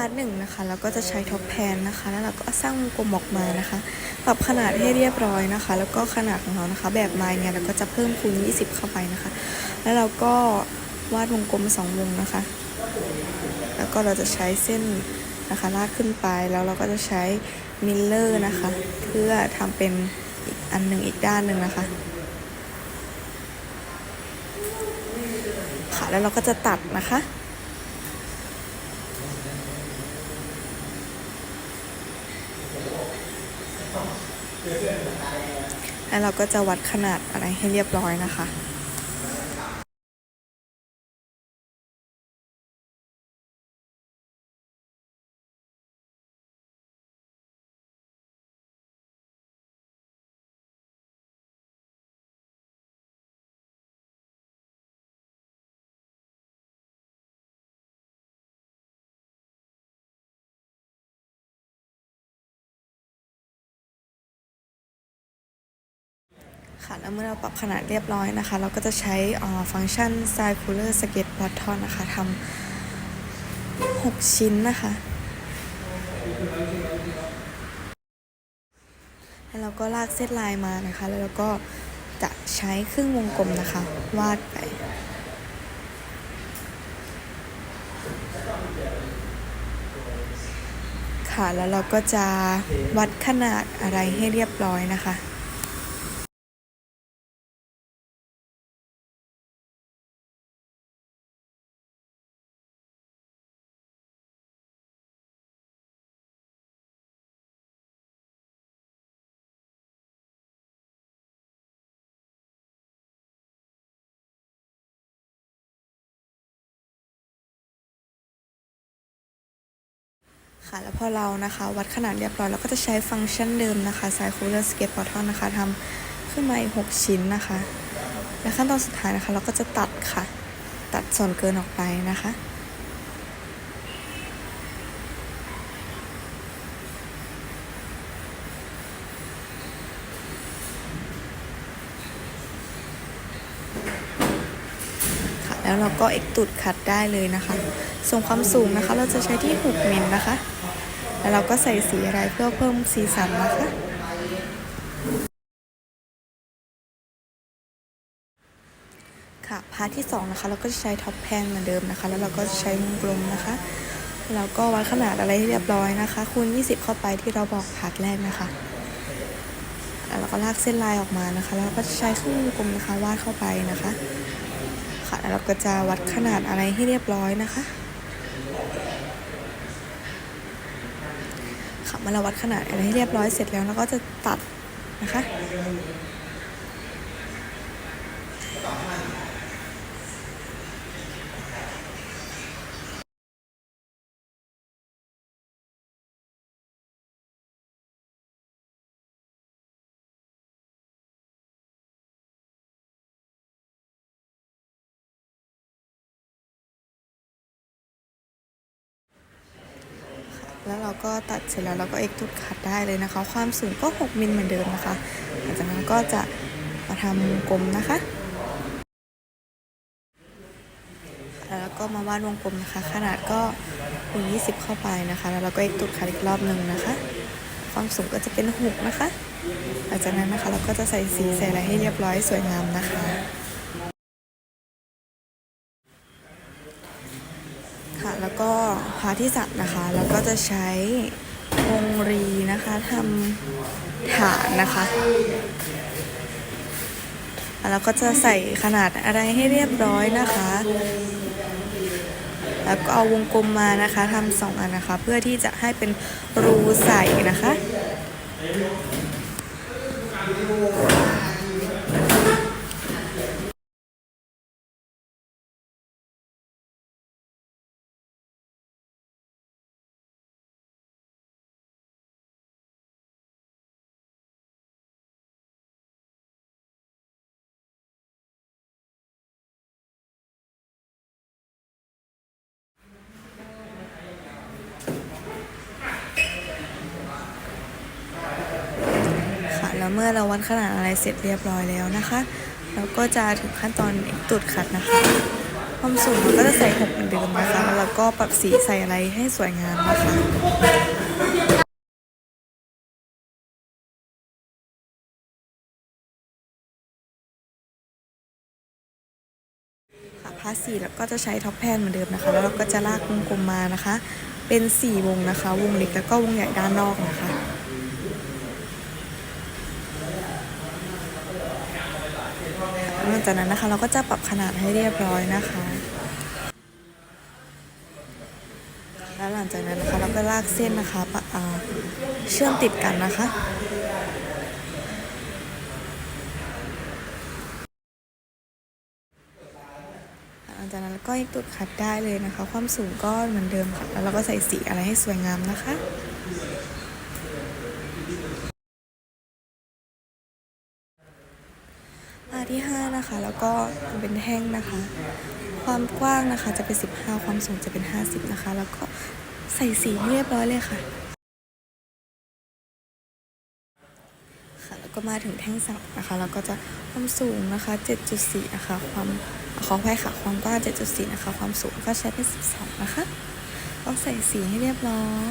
าร์ทหนึ่งนะคะ แล้วก็จะใช้ท็อปแพนนะคะ แล้วเราก็สร้างวงกลมออกมานะคะ ปรับขนาดให้เรียบร้อยนะคะ แล้วก็ขนาดของเรานะคะ แบบลายเนี่ยเราก็จะเพิ่มคูณ 20 เข้าไปนะคะ แล้วเราก็วาดวงกลมสองวงนะคะ แล้วก็เราจะใช้เส้นนะคะลากขึ้นไป แล้วเราก็จะใช้มิลเลอร์นะคะ เพื่อทำเป็นอีกอันหนึ่งอีกด้านหนึ่งนะคะค่ะแล้วเราก็จะตัดนะคะ แล้วเราก็จะวัดขนาดอะไรให้เรียบร้อยนะคะ ค่ะแล้วเมื่อเราปรับขนาดเรียบร้อยนะคะ เราก็จะใช้ฟังก์ชัน circular sketch button นะคะทำ6 ชิ้นนะคะแล้วเราก็ลากเส้นลายมานะคะ แล้วเราก็จะใช้ครึ่งวงกลมนะคะ วาดไปค่ะแล้วเราก็จะวัดขนาดอะไรให้เรียบร้อยนะคะ ค่ะแล้วพอเรานะคะวัดขนาดเรียบร้อยเราก็จะใช้ฟังก์ชันเดิมนะคะ circular sketch button นะคะทำขึ้นมาอีก6ชิ้นนะคะ และขั้นตอนสุดท้ายนะคะ เราก็จะตัดค่ะ ตัดส่วนเกินออกไปนะคะค่ะแล้วเราก็เอ็กตูดคัดได้เลยนะคะ ส่วนความสูงนะคะ เราจะใช้ที่ 6 มิลนะคะ แล้วเราก็ใส่สีอะไรเพื่อเพิ่มสีสันนะคะค่ะพาร์ทที่2นะคะเราก็จะใช้ท็อปแพนเหมือนเดิมนะคะ แล้วเราก็ใช้วงกลมนะคะแล้วก็วัดขนาดอะไรให้เรียบร้อยนะคะ คูณ 20 เข้าไปที่เราบอกพาร์ทแรกนะคะแล้วก็ลากเส้นลายออกมานะคะ แล้วก็ใช้เครื่องวงกลมนะคะวาดเข้าไปนะคะ ค่ะแล้วเราก็จะวัดขนาดอะไรให้เรียบร้อยนะคะ ค่ะเมาเราวัดขนาดอะไรให้เรียบร้อยเสร็จแล้วเราก็จะตัดนะคะ แล้วเราก็ตัดเสร็จแล้วเราก็เอ็กตุดคัดได้เลยนะคะ ความสูงก็ 6มิลเหมือนเดิมนะคะหลังจากนั้นก็จะมาทำวงกลมนะคะ แล้วก็มาวาดวงกลมนะคะ ขนาดก็คูณ20 เข้าไปนะคะ แล้วเราก็เอ็กตุดคัดอีกรอบหนึ่งนะคะ ความสูงก็จะเป็น 6 นะคะ หลังจากนั้นนะคะเราก็จะใส่สีใส่อะไรให้เรียบร้อยสวยงามนะคะแล้วก็ พาที่สัตว์นะคะ แล้วก็จะใช้วงรีนะคะทำฐานนะคะแล้วก็จะใส่ขนาดอะไรให้เรียบร้อยนะคะ แล้วก็เอาวงกลมมานะคะทำสองอันนะคะ เพื่อที่จะให้เป็นรูใส่นะคะ เมื่อเราวัดขนาดอะไรเสร็จเรียบร้อยแล้วนะคะ เราก็จะถึงขั้นตอนตุดขัดนะคะ ความสูงเราก็จะใส่หกเหมือนเดิมนะคะแล้วเราก็ปรับสีใส่อะไรให้สวยงามนะคะค่ะพาสีแล้วก็จะใช้ท็อปแพนเหมือนเดิมนะคะ แล้วเราก็จะลากวงกลมมานะคะ เป็นสี่วงนะคะ วงเล็กแล้วก็วงใหญ่ด้านนอกนะคะ หลังจากนั้นนะคะ เราก็จะปรับขนาดให้เรียบร้อยนะคะ แล้วหลังจากนั้นนะคะเราก็ลากเส้นนะคะปะอ่าเชื่อมติดกันนะคะหลังจากนั้นก็ตุดขัดได้เลยนะคะ ความสูงก็เหมือนเดิมค่ะ แล้วเราก็ใส่สีอะไรให้สวยงามนะคะ อา ที่ 5 นะคะ แล้วก็เป็นแท่งนะคะ ความกว้างนะคะจะเป็น 15 ความสูงจะเป็น 50 นะคะ แล้วก็ใส่สีให้เรียบร้อยเลยค่ะค่ะ แล้วก็มาถึงแท่งเสานะคะ แล้วก็จะความสูงนะคะ 7.4 นะคะ ความขออภัยค่ะความกว้าง 7.4 นะคะ ความสูงก็ใช้เป็น 12 นะคะ ต้องใส่สีให้เรียบร้อย